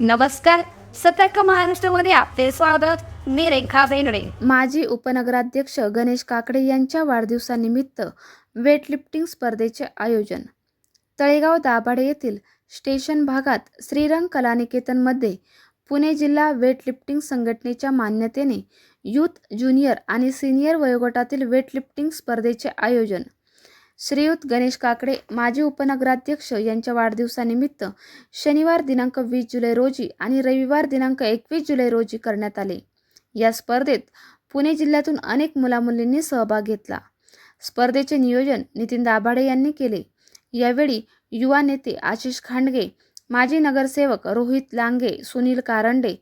नमस्कार. सतर्क महाराष्ट्रामध्ये आपले स्वागत. मी रेखा बेनडे माजी उपनगराध्यक्ष गणेश काकडे यांच्या वाढदिवसानिमित्त वेटलिफ्टिंग स्पर्धेचे आयोजन. तळेगाव दाभाडे येथील स्टेशन भागात श्रीरंग कलानिकेतनमध्ये पुणे जिल्हा वेटलिफ्टिंग संघटनेच्या मान्यतेने यूथ ज्युनियर आणि सिनियर वयोगटातील वेटलिफ्टिंग स्पर्धेचे आयोजन. श्रीयुत गणेश काकडे माजी उपनगराध्यक्ष यांच्या वाढदिवसानिमित्त शनिवार दिनांक वीस जुलै रोजी आणि रविवार दिनांक एकवीस जुलै रोजी करण्यात आले. या स्पर्धेत पुणे जिल्ह्यातून अनेक मुलामुलींनी सहभाग घेतला. स्पर्धेचे नियोजन नितीन दाभाडे यांनी केले. यावेळी युवा नेते आशिष खांडगे माजी नगरसेवक रोहित लांगे सुनील कारंडे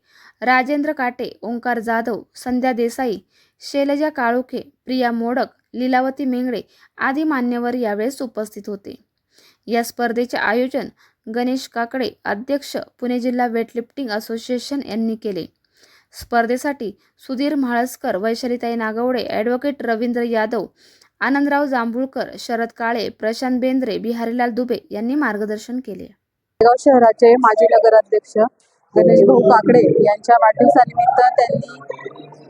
राजेंद्र काटे ओंकार जाधव संध्या देसाई शैलजा काळुखे प्रिया मोडक लीलावती मेंगडे आदी मान्यवर यावेळेस उपस्थित होते. या स्पर्धेचे आयोजन गणेश काकडे अध्यक्ष पुणे जिल्हा वेटलिफ्टिंग असोसिएशन यांनी केले. स्पर्धेसाठी सुधीर म्हाळसकर वैशालीताई नागवडे ॲडव्होकेट रवींद्र यादव आनंदराव जांभूळकर शरद काळे प्रशांत बेंद्रे बिहारीलाल दुबे यांनी मार्गदर्शन केले. शहराचे माजी नगराध्यक्ष गणेश भाऊ काकडे यांच्या वाढदिवसानिमित्त त्यांनी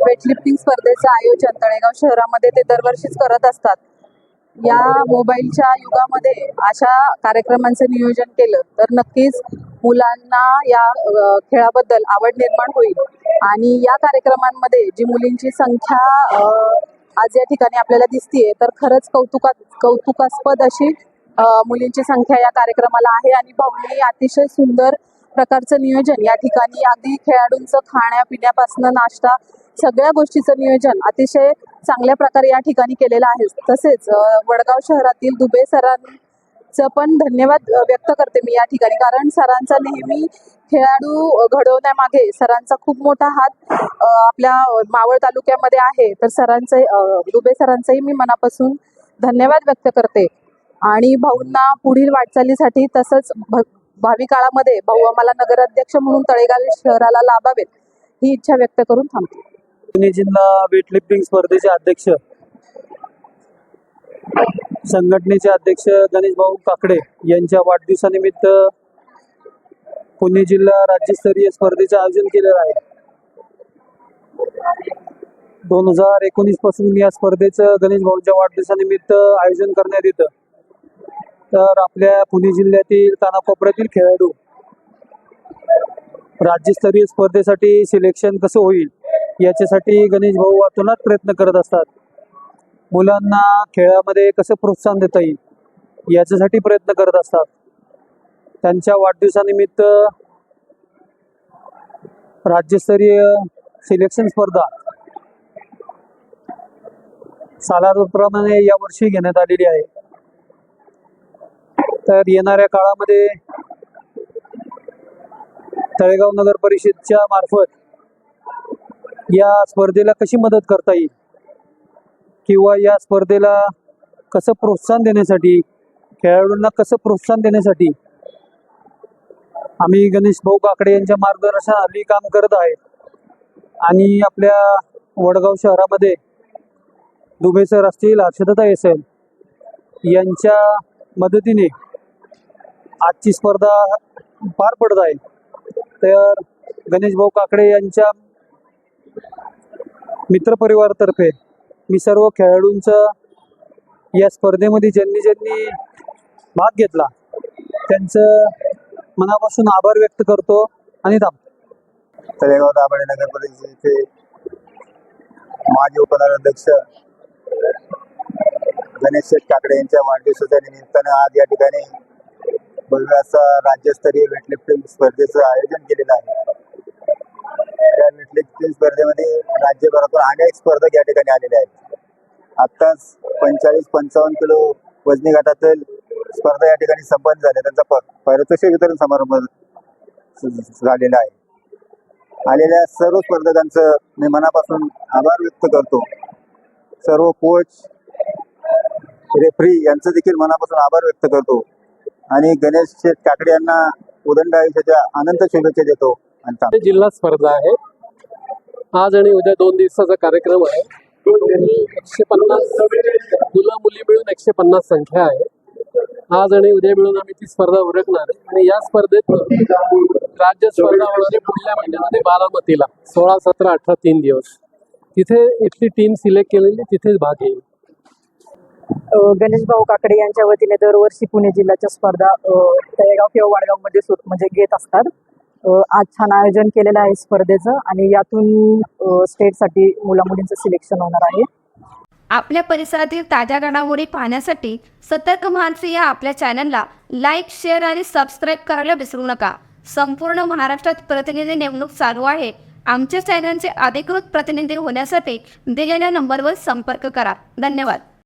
वेटलिफ्टिंग स्पर्धेचं आयोजन तळेगाव शहरामध्ये ते दरवर्षीच करत असतात. या मोबाईलच्या युगामध्ये अशा कार्यक्रमांचं नियोजन केलं तर नक्कीच मुलांना या खेळाबद्दल आवड निर्माण होईल. आणि या कार्यक्रमांमध्ये जी मुलींची संख्या आज या ठिकाणी आपल्याला दिसतीये तर खरंच कौतुका कौतुकास्पद अशी मुलींची संख्या या कार्यक्रमाला आहे. आणि भाऊनी अतिशय सुंदर प्रकारचं नियोजन. या ठिकाणी अगदी खेळाडूंचं खाण्यापिण्यापासून नाश्ता सगळ्या गोष्टीचं नियोजन अतिशय चांगल्या प्रकारे या ठिकाणी केलेलं आहे. तसेच वडगाव शहरातील दुबे सरांचं पण धन्यवाद व्यक्त करते मी या ठिकाणी. कारण सरांचा नेहमी खेळाडू घडवण्यामागे सरांचा खूप मोठा हात आपल्या मावळ तालुक्यामध्ये आहे. तर सरांचे दुबे सरांचंही मी मनापासून धन्यवाद व्यक्त करते. आणि भाऊंना पुढील वाटचालीसाठी तसंच भावी काळामध्ये भाऊ आम्हाला नगराध्यक्ष म्हणून तळेगाव शहराला लाभावेत ही इच्छा व्यक्त करून थांबते. पुणे जिल्हा वेटलिफ्टिंग स्पर्धेचे अध्यक्ष संघटनेचे अध्यक्ष गणेश भाऊ काकडे यांच्या वाढदिवसानिमित्त पुणे जिल्हा राज्यस्तरीय स्पर्धेचे आयोजन केलेलं आहे. दोन हजार एकोणीसपासून या स्पर्धेचं गणेश भाऊच्या वाढदिवसानिमित्त आयोजन करण्यात येतं. तर आपल्या पुणे जिल्ह्यातील कानाकोपऱ्यातील खेळाडू राज्यस्तरीय स्पर्धेसाठी सिलेक्शन कसं होईल याच्यासाठी गणेश भाऊ अतोनात प्रयत्न करत असतात. मुलांना खेळामध्ये कसं प्रोत्साहन देता येईल याच्यासाठी प्रयत्न करत असतात. त्यांच्या वाढदिवसानिमित्त राज्यस्तरीय सिलेक्शन स्पर्धा सालाप्रमाणे यावर्षी घेण्यात आलेली आहे. तर येणाऱ्या काळामध्ये तळेगाव नगर परिषदच्या मार्फत या स्पर्धेला कशी मदत करता येईल? किंवा या स्पर्धेला कसं प्रोत्साहन देण्यासाठी खेळाडूंना कसं प्रोत्साहन देण्यासाठी आम्ही गणेश भाऊ काकडे यांच्या मार्गदर्शनाखाली काम करत आहे आणि आपल्या वडगाव शहरामध्ये दुबे सर असतील हर्षदता असेल यांच्या मदतीने आजची स्पर्धा पार पडत आहे. तर गणेश भाऊ काकडे यांच्या मित्रपरिवारातर्फे मी सर्व खेळाडूंचं या स्पर्धेमध्ये ज्यांनी ज्यांनी भाग घेतला त्यांचं मनापासून आभार व्यक्त करतो आणि थांबतो. तळेगाव दाभाडे नगर परिषदेचे माजी उपनगराध्यक्ष गणेश शेठ काकडे यांच्या वाढदिवसाच्या निमित्तानं आज या ठिकाणी भव्य असा राज्यस्तरीय वेटलिफ्टिंग स्पर्धेचं आयोजन केलेलं आहे. त्या वेटलिफ्टिंग स्पर्धेमध्ये राज्यभरातून अनेक स्पर्धक या ठिकाणी आलेले आहेत. आत्ताच पंचेचाळीस पंचावन्न किलो वजनी गटातील स्पर्धा या ठिकाणी संपन्न झाल्या. त्यांचा पारितोषिक वितरण समारंभ झालेला आहे. आलेल्या सर्व स्पर्धकांचं मी मनापासून आभार व्यक्त करतो. सर्व कोच रेफरी यांचं देखील मनापासून आभार व्यक्त करतो. आणि गणेश शेठ काकडे यांना उदंड आयुष्याच्या अनंत शुभेच्छा देतो आणि थांबतो. जिल्हा स्पर्धा आहे. आज आणि उद्या दोन दिवसाचा कार्यक्रम आहे. एकशे पन्नास मुलं मुली मिळून एकशे पन्नास संख्या आहे. आज आणि उद्या मिळून आम्ही ती स्पर्धा उरकणार आहे. आणि या स्पर्धेत राज्य स्पर्धा होणार आहे पुढल्या महिन्यामध्ये बारामतीला सोळा सतरा अठरा तीन दिवस. तिथे इथली टीम सिलेक्ट केलेली तिथेच भाग घेईल. गणेश भाऊ काकडे यांच्या वतीने दरवर्षी पुणे जिल्ह्याच्या स्पर्धा तळेगाव किंवा वाडगावमध्ये सुरू म्हणजे घेत असतात. आज छान आयोजन केलेलं आहे स्पर्धेचं आणि यातून स्टेटसाठी मुला मुलींचं सिलेक्शन होणार आहे. आपल्या परिसरातील ताज्या घडामोडी पाहण्यासाठी सतर्क मानसी या आपल्या चॅनलला लाईक शेअर आणि सबस्क्राईब करायला विसरू नका. संपूर्ण महाराष्ट्रात प्रतिनिधी नेमणूक चालू आहे. आमच्या चॅनलचे अधिकृत प्रतिनिधी होण्यासाठी दिलेल्या नंबरवर संपर्क करा. धन्यवाद.